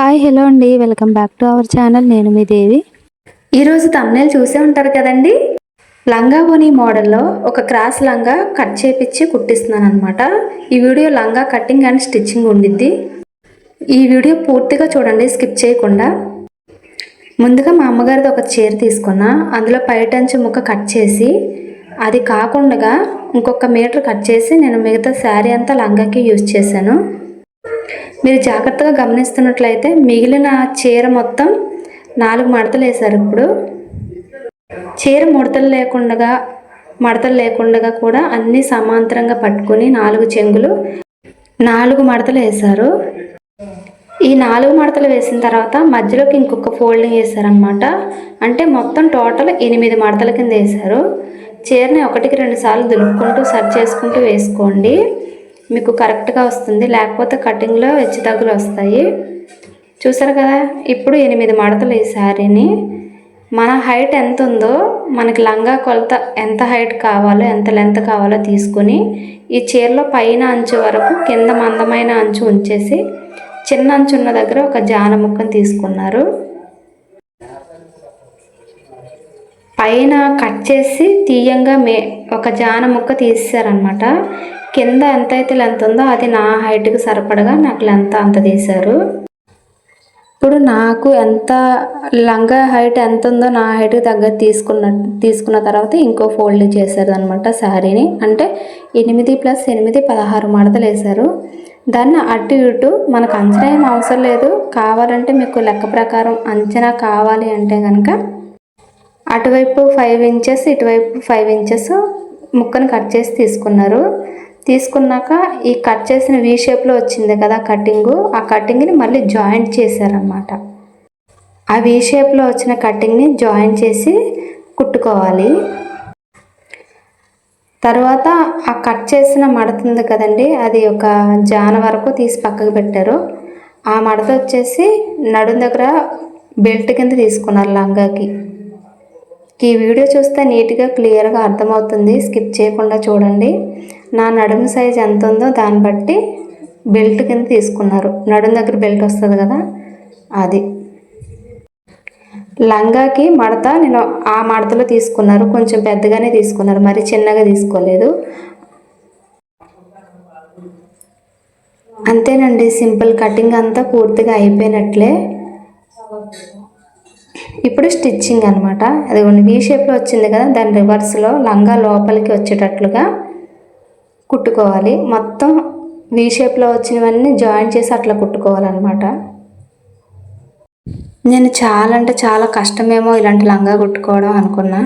Hi hello అండి. Welcome back to our channel. నేను మీ దేవి. ఈరోజు తమ్నేల్ చూసే ఉంటారు కదండి? లంగా ఓని మోడల్లో ఒక క్రాస్ లంగా కట్ చేపించి కుట్టిస్తున్నాను అనమాట ఈ వీడియో లంగా కటింగ్ అండ్ స్టిచ్చింగ్ ఉండిద్ది. ఈ వీడియో పూర్తిగా చూడండి స్కిప్ చేయకుండా. ముందుగా మా అమ్మగారిది ఒక చీర తీసుకున్నా అందులో పైటంచు ముక్క కట్ చేసి అది కాకుండా ఇంకొక మీటర్ కట్ చేసి నేను మిగతా శారీ అంతా లంగాకి యూజ్ చేశాను. మీరు జాగ్రత్తగా గమనిస్తున్నట్లయితే మిగిలిన చీర మొత్తం నాలుగు మడతలు వేశారు ఇప్పుడు. చీర ముడతలు లేకుండా మడతలు లేకుండా కూడా అన్నీ సమాంతరంగా పట్టుకుని నాలుగు చెంగులు నాలుగు మడతలు వేశారు. ఈ నాలుగు మడతలు వేసిన తర్వాత మధ్యలోకి ఇంకొక ఫోల్డింగ్ వేశారనమాట అంటే మొత్తం టోటల్ ఎనిమిది మడతల కింద వేశారు. చీరని ఒకటికి రెండు సార్లు దులుపుకుంటూ సర్చ్ చేసుకుంటూ వేసుకోండి. మీకు కరెక్ట్గా వస్తుంది. లేకపోతే కటింగ్లో హెచ్చు తగ్గులు వస్తాయి. చూసారు కదా? ఇప్పుడు ఎనిమిది మడతలు ఈ శారీని. మన హైట్ ఎంత ఉందో మనకి లంగా కొలత ఎంత హైట్ కావాలో ఎంత లెంత్ కావాలో తీసుకుని ఈ చీరలో పైన అంచు వరకు కింద మందమైన అంచు ఉంచేసి చిన్న అంచు ఉన్న దగ్గర ఒక జాన ముక్కను తీసుకున్నారు. పైన కట్ చేసి తీయంగా మే ఒక జాన ముక్క తీసారనమాట కింద ఎంత అయితే లెంత్ ఉందో అది నా హైట్కి సరిపడగా నాకు లెంత్ అంత తీశారు. ఇప్పుడు నాకు ఎంత లంగా హైట్ ఎంత ఉందో నా హైట్కి తగ్గట్టు తీసుకున్న తీసుకున్న తర్వాత ఇంకో ఫోల్డ్ చేశారు అనమాట శారీని. అంటే ఎనిమిది ప్లస్ ఎనిమిది పదహారు మడతలు వేశారు. దాన్ని అటు ఇటు మనకు అంచనా ఏం అవసరం లేదు. కావాలంటే మీకు లెక్క ప్రకారం అంచనా కావాలి అంటే కనుక అటువైపు ఫైవ్ ఇంచెస్ ఇటువైపు ఫైవ్ ఇంచెస్ ముక్కను కట్ చేసి తీసుకున్నారు. తీసుకున్నాక ఈ కట్ చేసిన వీ షేప్లో వచ్చింది కదా కటింగు ఆ కటింగ్ని మళ్ళీ జాయింట్ చేశారనమాట ఆ వీ షేప్లో వచ్చిన కటింగ్ని జాయింట్ చేసి కుట్టుకోవాలి. తర్వాత ఆ కట్ చేసిన మడత ఉంది కదండి అది ఒక జాన వరకు తీసి పక్కకు పెట్టారు. ఆ మడత వచ్చేసి నడుం దగ్గర బెల్ట్ కింద తీసుకున్నారు లంగాకి. ఈ వీడియో చూస్తే నీట్గా క్లియర్గా అర్థమవుతుంది. స్కిప్ చేయకుండా చూడండి. నా నడుము సైజ్ ఎంత ఉందో దాన్ని బట్టి బెల్ట్ కింద తీసుకున్నారు. నడుము దగ్గర బెల్ట్ వస్తుంది కదా అది. లంగాకి మడత నేను ఆ మడతలో తీసుకున్నారు. కొంచెం పెద్దగానే తీసుకున్నారు. మరి చిన్నగా తీసుకోలేదు. అంతేనండి సింపుల్ కటింగ్ అంతా పూర్తిగా అయిపోయినట్లే. ఇప్పుడు స్టిచ్చింగ్ అనమాట అది వీ షేప్లో వచ్చింది కదా దాని రివర్స్లో లంగా లోపలికి వచ్చేటట్లుగా కుట్టుకోవాలి. మొత్తం వీ షేప్లో వచ్చినవన్నీ జాయిన్ చేసి అట్లా కుట్టుకోవాలన్నమాట. నేను చాలా అంటే చాలా కష్టమేమో ఇలాంటి లంగా కుట్టుకోవడం అనుకున్నా.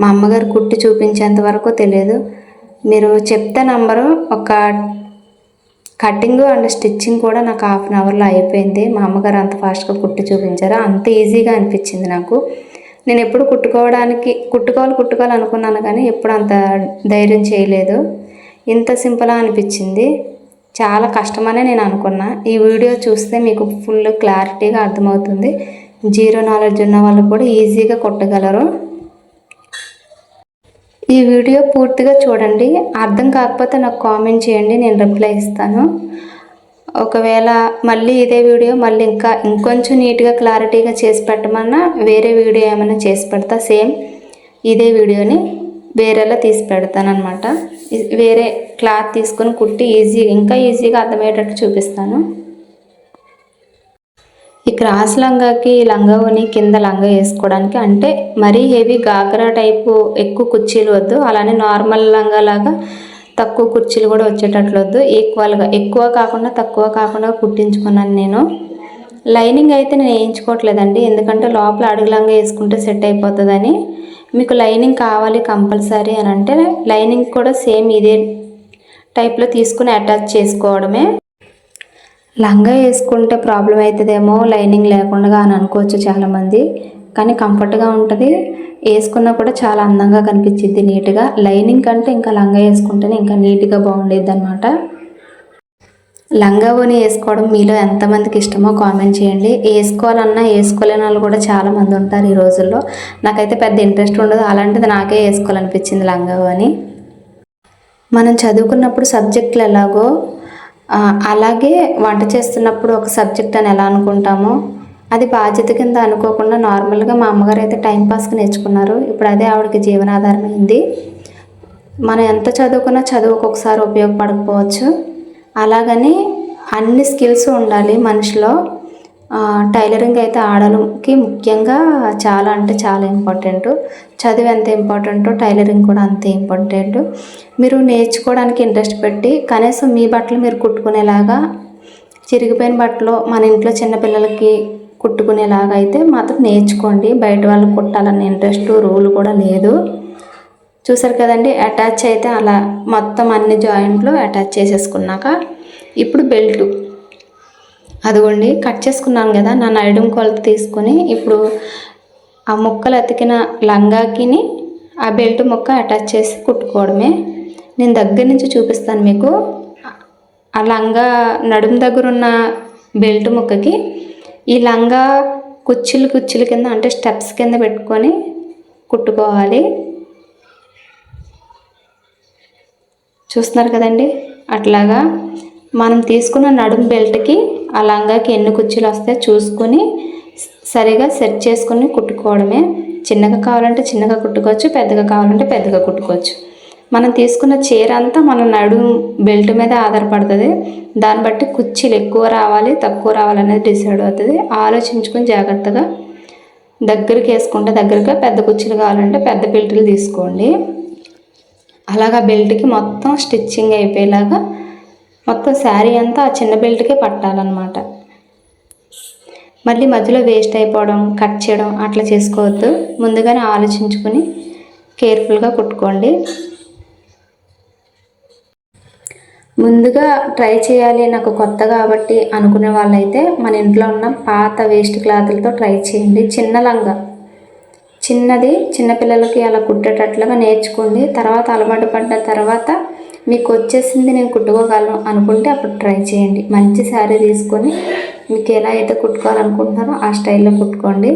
మా అమ్మగారు కుట్టి చూపించేంత వరకు తెలియదు. మీరు చెప్తే నంబరు ఒక కటింగ్ అండ్ స్టిచ్చింగ్ కూడా నాకు హాఫ్ అన్ అవర్లో అయిపోయింది. మా అమ్మగారు అంత ఫాస్ట్గా కుట్టి చూపించారు. అంత ఈజీగా అనిపించింది నాకు. నేను ఎప్పుడు కుట్టుకోవడానికి కుట్టుకోవాలి కుట్టుకోవాలి అనుకున్నాను కానీ ఎప్పుడు అంత ధైర్యం చేయలేదు. ఇంత సింపుల్గా అనిపించింది. చాలా కష్టమనే నేను అనుకున్నా. ఈ వీడియో చూస్తే మీకు ఫుల్ క్లారిటీగా అర్థమవుతుంది. జీరో నాలెడ్జ్ ఉన్న వాళ్ళు కూడా ఈజీగా కొట్టగలరు. ఈ వీడియో పూర్తిగా చూడండి. అర్థం కాకపోతే నాకు కామెంట్ చేయండి. నేను రిప్లై ఇస్తాను. ఒకవేళ మళ్ళీ ఇదే వీడియో మళ్ళీ ఇంకా ఇంకొంచెం నీట్గా క్లారిటీగా చేసి పెట్టమన్నా వేరే వీడియో ఏమైనా చేసి పెడతా. సేమ్ ఇదే వీడియోని. వేరేలా తీసి పెడతాను అనమాట వేరే క్లాత్ తీసుకొని కుట్టి ఈజీ ఇంకా ఈజీగా అర్థమయ్యేటట్టు చూపిస్తాను. ఈ క్రాస్ లంగాకి లంగాని కింద లంగా వేసుకోవడానికి అంటే మరీ హెవీ గాగ్రా టైపు ఎక్కువ కుర్చీలు వద్దు. అలానే నార్మల్ లంగా లాగా తక్కువ కుర్చీలు కూడా వచ్చేటట్లు వద్దు. ఈక్వల్గా ఎక్కువ కాకుండా తక్కువ కాకుండా కుట్టించుకున్నాను నేను. లైనింగ్ అయితే నేను వేయించుకోవట్లేదండి. ఎందుకంటే లోపల అడుగు లంగా వేసుకుంటే సెట్ అయిపోతుందని. మీకు లైనింగ్ కావాలి కంపల్సరీ అని అంటే లైనింగ్ కూడా సేమ్ ఇదే టైప్లో తీసుకుని అటాచ్ చేసుకోవడమే. లంగా వేసుకుంటే ప్రాబ్లం అవుతుందేమో లైనింగ్ లేకుండా అని అనుకోవచ్చు చాలామంది. కానీ కంఫర్ట్గా ఉంటుంది. వేసుకున్నా కూడా చాలా అందంగా కనిపించింది నీట్గా. లైనింగ్ కంటే ఇంకా లంగా వేసుకుంటేనే ఇంకా నీట్గా బాగుండేది అనమాట లంగా ఓని వేసుకోవడం మీలో ఎంతమందికి ఇష్టమో కామెంట్ చేయండి. వేసుకోవాలన్నా వేసుకోలేని వాళ్ళు కూడా చాలామంది ఉంటారు ఈ రోజుల్లో. నాకైతే పెద్ద ఇంట్రెస్ట్ ఉండదు. అలాంటిది నాకే వేసుకోవాలనిపించింది లంగా ఓని మనం చదువుకున్నప్పుడు సబ్జెక్టులు ఎలాగో అలాగే వంట చేస్తున్నప్పుడు ఒక సబ్జెక్ట్ అని ఎలా అనుకుంటామో అది బాధ్యత కింద అనుకోకుండా నార్మల్గా మా అమ్మగారు అయితే టైంపాస్కి నేర్చుకున్నారు. ఇప్పుడు అదే ఆవిడకి జీవనాధారం అయింది. మనం ఎంత చదువుకున్నా చదువు ఒక్కొక్కసారి ఉపయోగపడకపోవచ్చు. అలాగని అన్ని స్కిల్స్ ఉండాలి మనిషిలో. టైలరింగ్ అయితే ఆడలకి ముఖ్యంగా చాలా అంటే చాలా ఇంపార్టెంట్. చదువు ఎంత ఇంపార్టెంటో టైలరింగ్ కూడా అంతే ఇంపార్టెంట్. మీరు నేర్చుకోవడానికి ఇంట్రెస్ట్ పెట్టి కనీసం మీ బట్టలు మీరు కుట్టుకునేలాగా చిరిగిపోయిన బట్టలు మన ఇంట్లో చిన్నపిల్లలకి కుట్టుకునేలాగా అయితే మాత్రం నేర్చుకోండి. బయట వాళ్ళకి కుట్టాలన్న ఇంట్రెస్ట్ రూల్ కూడా లేదు. చూసారు కదండి అటాచ్ అయితే అలా మొత్తం అన్ని జాయింట్లు అటాచ్ చేసేసుకున్నాక ఇప్పుడు బెల్ట్ అదిగోండి కట్ చేసుకున్నాను కదా నా నైడం కొలత తీసుకొని ఇప్పుడు ఆ ముక్కలు అతికిన లంగాకిని ఆ బెల్ట్ ముక్క అటాచ్ చేసి కుట్టుకోవడమే. నేను దగ్గర నుంచి చూపిస్తాను మీకు. ఆ లంగా నడుము దగ్గర ఉన్న బెల్ట్ ముక్కకి ఈ లంగా కుచ్చిలు కుచ్చుల కింద అంటే స్టెప్స్ కింద పెట్టుకొని కుట్టుకోవాలి. చూస్తున్నారు కదండి? అట్లాగా మనం తీసుకున్న నడుము బెల్ట్కి ఆ లంగాకి ఎన్ని కుర్చీలు వస్తాయో చూసుకొని సరిగా సెట్ చేసుకుని కుట్టుకోవడమే. చిన్నగా కావాలంటే చిన్నగా కుట్టుకోవచ్చు పెద్దగా కావాలంటే పెద్దగా కుట్టుకోవచ్చు. మనం తీసుకున్న చీర అంతా మన నడుము బెల్ట్ మీద ఆధారపడుతుంది. దాన్ని బట్టి కుర్చీలు ఎక్కువ రావాలి తక్కువ రావాలి అనేది డిసైడ్ అవుతుంది. ఆలోచించుకొని జాగ్రత్తగా దగ్గరికి వేసుకుంటే దగ్గరగా పెద్ద కుర్చీలు కావాలంటే పెద్ద బెల్టులు తీసుకోండి. అలాగా బెల్ట్కి మొత్తం స్టిచ్చింగ్ అయిపోయేలాగా మొత్తం శారీ అంతా ఆ చిన్న బెల్ట్కే పట్టాలన్నమాట. మళ్ళీ మధ్యలో వేస్ట్ అయిపోవడం కట్ చేయడం అట్లా చేసుకోవద్దు. ముందుగానే ఆలోచించుకుని కేర్ఫుల్గా కుట్టుకోండి. ముందుగా ట్రై చేయాలి నాకు కొత్త కాబట్టి అనుకునే వాళ్ళైతే మన ఇంట్లో ఉన్న పాత వేస్ట్ క్లాత్లతో ట్రై చేయండి. చిన్న లంగా. చిన్నది చిన్నపిల్లలకి అలా కుట్టేటట్లుగా నేర్చుకోండి. తర్వాత అలవాటు పడ్డ తర్వాత మీకు వచ్చేసింది నేను కుట్టుకోగలను అనుకుంటే అప్పుడు ట్రై చేయండి. మంచి శారీ తీసుకొని మీకు ఎలా అయితే కుట్టుకోవాలనుకుంటున్నారో ఆ స్టైల్లో కుట్టుకోండి.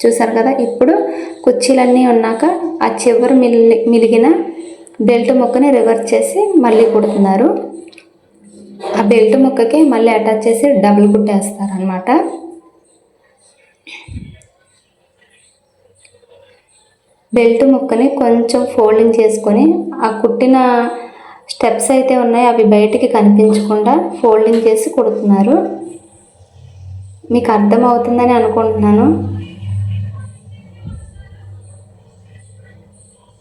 చూసారు కదా? ఇప్పుడు కుర్చీలన్నీ ఉన్నాక ఆ చివరి మిలి మిలిగిన బెల్ట్ ముక్కని రివర్స్ చేసి మళ్ళీ కుడుతున్నారు. ఆ బెల్ట్ ముక్కకి మళ్ళీ అటాచ్ చేసి డబుల్ కుట్టేస్తారు అనమాట బెల్ట్ ముక్కని కొంచెం ఫోల్డింగ్ చేసుకొని ఆ కుట్టిన స్టెప్స్ అయితే ఉన్నాయి అవి బయటికి కనిపించకుండా ఫోల్డింగ్ చేసి కుడుతున్నారు. మీకు అర్థమవుతుందని అనుకుంటున్నాను.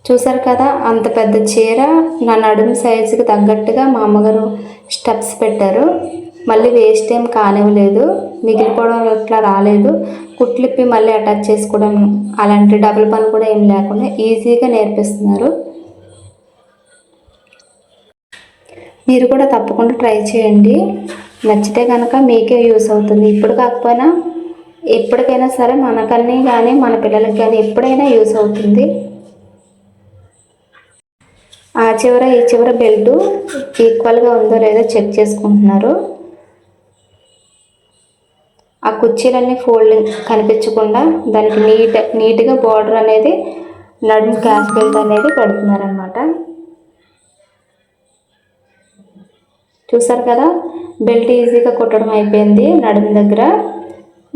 చూసారు కదా అంత పెద్ద చీర నా నడుము సైజుకి తగ్గట్టుగా మా అమ్మగారు స్టెప్స్ పెట్టారు. మళ్ళీ వేస్ట్ ఏం కానివ్వలేదు మిగిలిపోవడం ఇట్లా రాలేదు. కుట్లిప్పి మళ్ళీ అటాచ్ చేసుకోవడం అలాంటి డబుల్ పని కూడా ఏం లేకుండా ఈజీగా నేర్పిస్తున్నారు. మీరు కూడా తప్పకుండా ట్రై చేయండి. నచ్చితే కనుక మీకే యూస్ అవుతుంది. ఇప్పుడు కాకపోయినా ఎప్పటికైనా సరే మనకన్నీ కానీ మన పిల్లలకి కానీ ఎప్పుడైనా యూస్ అవుతుంది. ఆ చివర ఈ చివర బెల్ట్ ఈక్వల్గా ఉందో లేదో చెక్ చేసుకుంటున్నారు. ఆ కుర్చీలన్నీ ఫోల్డింగ్ కనిపించకుండా దానికి నీట్ నీట్గా బార్డర్ అనేది నడుము క్యాష్ బెల్ట్ అనేది పెడుతున్నారనమాట చూసారు కదా? బెల్ట్ ఈజీగా కుట్టడం అయిపోయింది నడుము దగ్గర.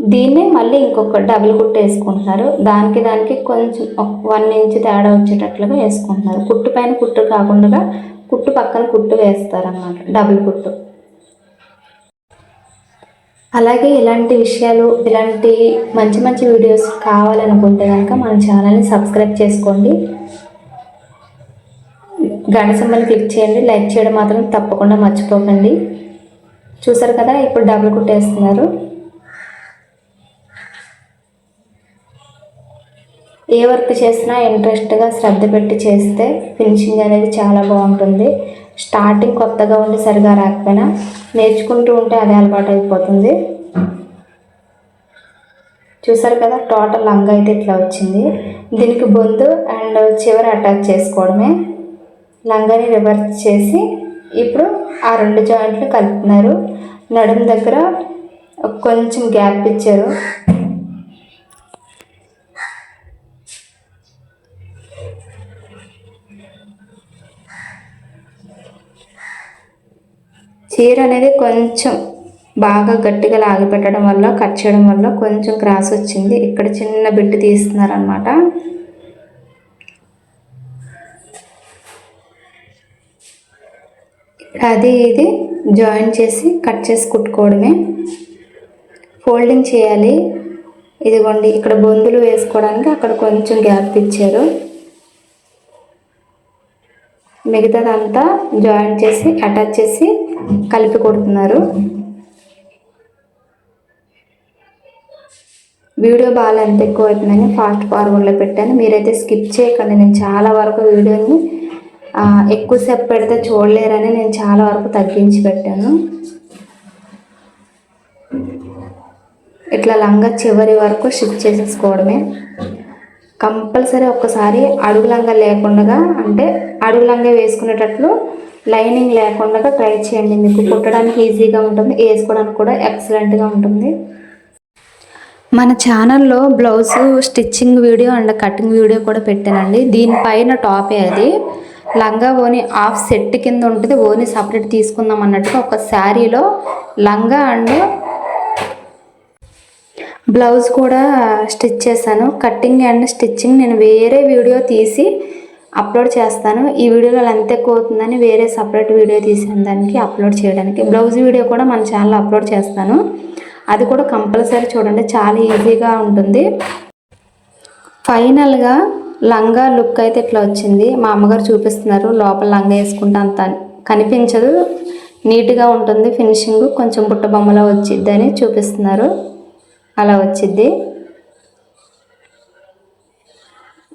దీన్నే మళ్ళీ ఇంకొక డబుల్ కుట్టు వేసుకుంటున్నారు. దానికి దానికి కొంచెం వన్ ఇంచ్ తేడా వచ్చేటట్లుగా వేసుకుంటున్నారు. కుట్టు పైన కుట్టు కాకుండా కుట్టు పక్కన కుట్టు వేస్తారన్నమాట డబుల్ కుట్టు. అలాగే ఇలాంటి విషయాలు ఇలాంటి మంచి మంచి వీడియోస్ కావాలనుకుంటే కనుక మన ఛానల్ని సబ్స్క్రైబ్ చేసుకోండి. గంట సింబల్ని క్లిక్ చేయండి. లైక్ చేయడం మాత్రం తప్పకుండా మర్చిపోకండి. చూసారు కదా ఇప్పుడు డబుల్ కుట్టేస్తున్నారు. ఏ వర్క్ చేసినా ఇంట్రెస్ట్గా శ్రద్ధ పెట్టి చేస్తే ఫినిషింగ్ అనేది చాలా బాగుంటుంది. స్టార్టింగ్ కొత్తగా ఉండి సరిగా రాకపోయినా నేర్చుకుంటూ ఉంటే అదే అలవాటు అయిపోతుంది. చూసారు కదా టోటల్ లంగా అయితే ఇట్లా వచ్చింది. దీనికి బొందు అండ్ చివర అటాచ్ చేసుకోవడమే. లంగాని రివర్స్ చేసి ఇప్పుడు ఆ రెండు జాయింట్లు కలుపుతున్నారు. నడుము దగ్గర కొంచెం గ్యాప్ ఇచ్చారు. చీర అనేది కొంచెం బాగా గట్టిగా లాగి పెట్టడం వల్ల కట్ చేయడం వల్ల కొంచెం క్రాస్ వచ్చింది. ఇక్కడ చిన్న బిట్ తీస్తున్నారనమాట అది ఇది జాయిన్ చేసి కట్ చేసి కుట్టుకోవడమే. ఫోల్డింగ్ చేయాలి. ఇదిగోండి ఇక్కడ బొందులు వేసుకోవడానికి అక్కడ కొంచెం గ్యాప్ ఇచ్చారు మిగతాదంతా జాయిన్ చేసి అటాచ్ చేసి కలిపి కొడుతున్నారు. వీడియో బాగా ఎంత ఎక్కువ అవుతుందని ఫాస్ట్ ఫార్వర్డ్లో పెట్టాను. మీరైతే స్కిప్ చేయకండి. నేను చాలా వరకు వీడియోని ఎక్కువసేపు పెడితే చూడలేరని నేను చాలా వరకు తగ్గించి పెట్టాను. ఇట్లా లంగా చివరి వరకు షిఫ్ట్ చేసేసుకోవడమే. కంపల్సరీ ఒక్కసారి అడుగు లంగా లేకుండా అంటే అడుగు లంగా వేసుకునేటట్లు లైనింగ్ లేకుండా ట్రై చేయండి. మీకు కుట్టడానికి ఈజీగా ఉంటుంది వేసుకోవడానికి కూడా ఎక్సలెంట్గా ఉంటుంది. మన ఛానల్లో blouse stitching video and cutting video కూడా పెట్టానండి. దీనిపైన టాపే అది. లంగా ఓని హాఫ్ సెట్ కింద ఉంటుంది ఓని సపరేట్ తీసుకుందాం అన్నట్టుగా ఒక శారీలో లంగా అండ్ బ్లౌజ్ కూడా స్టిచ్ చేశాను. కటింగ్ అండ్ స్టిచ్చింగ్ నేను వేరే వీడియో తీసి అప్లోడ్ చేస్తాను. ఈ వీడియోలో లెంత్ ఎక్కువ అవుతుందని వేరే సపరేట్ వీడియో తీసిన దానికి అప్లోడ్ చేయడానికి. బ్లౌజ్ వీడియో కూడా మన ఛానల్లో అప్లోడ్ చేస్తాను. అది కూడా కంపల్సరీ చూడండి. చాలా ఈజీగా ఉంటుంది. ఫైనల్గా లంగా లుక్ అయితే ఇట్లా వచ్చింది. మా అమ్మగారు చూపిస్తున్నారు. లోపల లంగా వేసుకుంటే అంత కనిపించదు. నీట్గా ఉంటుంది. ఫినిషింగ్ కొంచెం బుట్ట బొమ్మలా వచ్చిద్ది అని చూపిస్తున్నారు. అలా వచ్చిద్ది.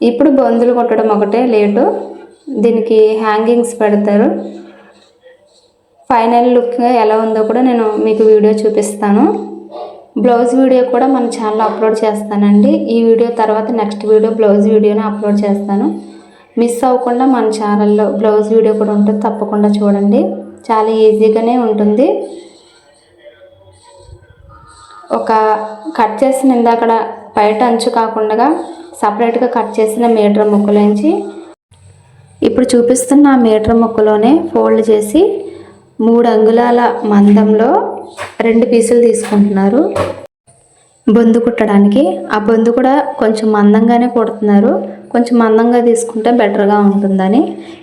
ఇప్పుడు బొందులు కొట్టడం ఒకటే లేటు. దీనికి హ్యాంగింగ్స్ పెడతారు. ఫైనల్ లుక్ ఎలా ఉందో కూడా నేను మీకు వీడియో చూపిస్తాను. బ్లౌజ్ వీడియో కూడా మన ఛానల్లో అప్లోడ్ చేస్తానండి. ఈ వీడియో తర్వాత నెక్స్ట్ వీడియో బ్లౌజ్ వీడియోని అప్లోడ్ చేస్తాను. మిస్ అవ్వకుండా మన ఛానల్లో బ్లౌజ్ వీడియో కూడా ఉంటుంది తప్పకుండా చూడండి. చాలా ఈజీగానే ఉంటుంది. ఒక కట్ చేసిన ఇందాకడ బయట అంచు కాకుండా సపరేట్గా కట్ చేసిన మీటర్ ముక్కలోంచి ఇప్పుడు చూపిస్తున్న ఆ మీటర్ ముక్కలోనే ఫోల్డ్ చేసి మూడు అంగుళాల మందంలో రెండు పీసులు తీసుకుంటున్నారు. బొందు కుట్టడానికి. ఆ బొందు కూడా కొంచెం మందంగానే కుడుతున్నారు. కొంచెం మందంగా తీసుకుంటే బెటర్గా ఉంటుందని.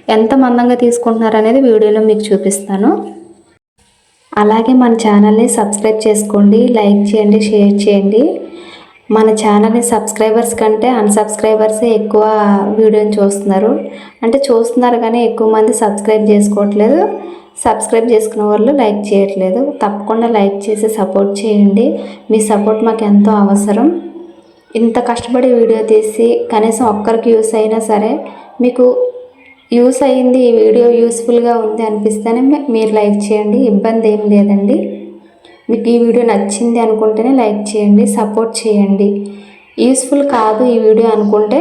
ఎంత మందంగా తీసుకుంటున్నారు అనేది వీడియోలో మీకు చూపిస్తాను. అలాగే మన ఛానల్ని సబ్స్క్రైబ్ చేసుకోండి లైక్ చేయండి షేర్ చేయండి. మన ఛానల్ని సబ్స్క్రైబర్స్ కంటే అన్సబ్స్క్రైబర్సే ఎక్కువ వీడియోని చూస్తున్నారు. అంటే చూస్తున్నారు కానీ ఎక్కువ మంది సబ్స్క్రైబ్ చేసుకోవట్లేదు. సబ్స్క్రైబ్ చేసుకున్న వాళ్ళు లైక్ చేయట్లేదు. తప్పకుండా లైక్ చేసి సపోర్ట్ చేయండి. మీ సపోర్ట్ మాకు ఎంతో అవసరం. ఇంత కష్టపడి వీడియో తీసి కనీసం ఒక్కరికి యూస్ అయినా సరే మీకు యూస్ అయ్యింది ఈ వీడియో యూస్ఫుల్గా ఉంది అనిపిస్తేనే మీరు లైక్ చేయండి ఇబ్బంది ఏం లేదండి. మీకు ఈ వీడియో నచ్చింది అనుకుంటేనే లైక్ చేయండి సపోర్ట్ చేయండి. యూస్ఫుల్ కాదు ఈ వీడియో అనుకుంటే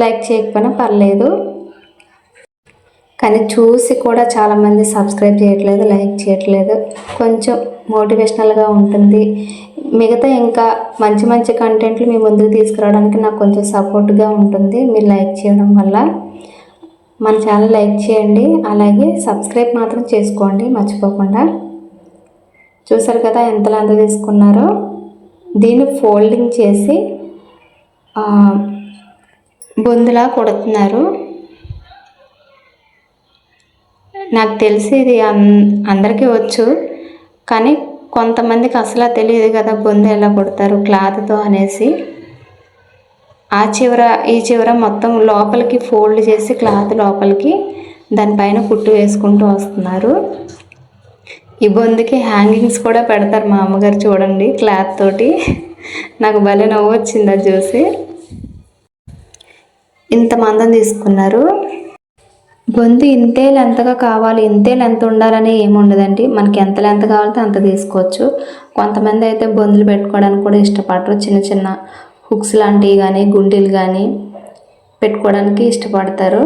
లైక్ చేయకపోయినా పర్లేదు. కానీ చూసి కూడా చాలామంది సబ్స్క్రైబ్ చేయట్లేదు లైక్ చేయట్లేదు. కొంచెం మోటివేషనల్గా ఉంటుంది. మిగతా ఇంకా మంచి మంచి కంటెంట్లు మీ ముందుకు తీసుకురావడానికి నాకు కొంచెం సపోర్ట్గా ఉంటుంది. మీరు లైక్ చేయడం వల్ల మన ఛానల్ లైక్ చేయండి అలాగే సబ్స్క్రైబ్ మాత్రం చేసుకోండి మర్చిపోకుండా. చూసారు కదా ఎంత అంత తీసుకున్నారో? దీన్ని ఫోల్డింగ్ చేసి బొందులా కొడుతున్నారు. నాకు తెలిసి ఇది అందరికీ వచ్చు కానీ కొంతమందికి అసలు తెలియదు కదా బొందు ఎలా కొడతారు క్లాత్తో అనేసి. ఆ చివర ఈ చివర మొత్తం లోపలికి ఫోల్డ్ చేసి క్లాత్ లోపలికి దానిపైన కుట్టు వేసుకుంటూ వస్తున్నారు. ఈ బొందుకి హ్యాంగింగ్స్ కూడా పెడతారు మా అమ్మగారు చూడండి క్లాత్ తోటి. నాకు భలే నవ్వు వచ్చింది అది చూసి. ఇంత మందం తీసుకున్నారు. గొంతు ఇంతే లెంతగా కావాలి ఇంతే లెంత్ ఉండాలని ఏముండదండి మనకి ఎంత లెంత్ కావాలంటే అంత తీసుకోవచ్చు. కొంతమంది అయితే బొందులు పెట్టుకోవడానికి కూడా ఇష్టపడరు. చిన్న చిన్న హుక్స్ లాంటివి కానీ గుండీలు కానీ పెట్టుకోవడానికి ఇష్టపడతారు.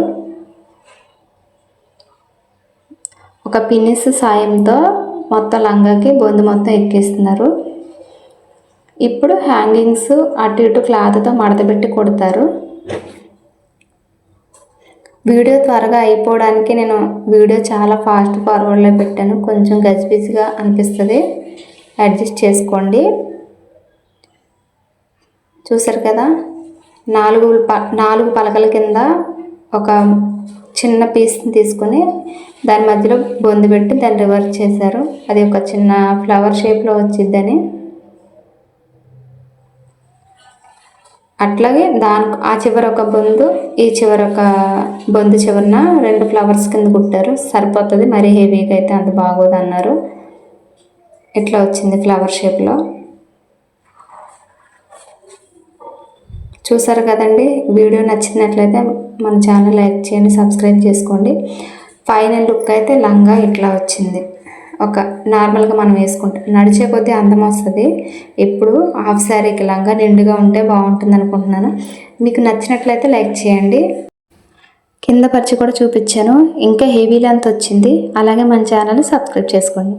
ఒక పినిస్ సాయంతో మొత్తం లంగాకి బొందు మొత్తం ఎక్కిస్తున్నారు. ఇప్పుడు హ్యాంగింగ్స్ అటు ఇటు క్లాత్తో మడతపెట్టి కొడతారు. వీడియో త్వరగా అయిపోవడానికి నేను వీడియో చాలా ఫాస్ట్ ఫార్వర్డ్లో పెట్టాను. కొంచెం గజిబిజిగా అనిపిస్తుంది. అడ్జస్ట్ చేసుకోండి. చూసారు కదా? నాలుగు ప నాలుగు పలకల కింద ఒక చిన్న పీస్ని తీసుకొని దాని మధ్యలో బొందు పెట్టి దాన్ని రివర్స్ చేశారు. అది ఒక చిన్న ఫ్లవర్ షేప్లో వచ్చిద్దని. అట్లాగే దాని ఆ చివర ఒక బొందు ఈ చివర ఒక బొందు చివరన రెండు ఫ్లవర్స్ కింద కుట్టారు. సరిపోతుంది మరీ హెవీగా అయితే అంత బాగోదు అన్నారు ఇట్లా వచ్చింది ఫ్లవర్ షేప్లో చూసారు కదండి? వీడియో నచ్చినట్లయితే మన ఛానల్ లైక్ చేయండి సబ్స్క్రైబ్ చేసుకోండి. ఫైనల్ లుక్ అయితే లంగా ఇట్లా వచ్చింది. ఒక నార్మల్గా మనం వేసుకుంటాం. నడిచే కొద్దీ అందం వస్తుంది. ఇప్పుడు హాఫ్ శారీకి లంగా నిండుగా ఉంటే బాగుంటుంది అనుకుంటున్నాను. మీకు నచ్చినట్లయితే లైక్ చేయండి. కింద పరిచి కూడా చూపించాను. ఇంకా హెవీ లెంత్ వచ్చింది. అలాగే మన ఛానల్ సబ్స్క్రైబ్ చేసుకోండి.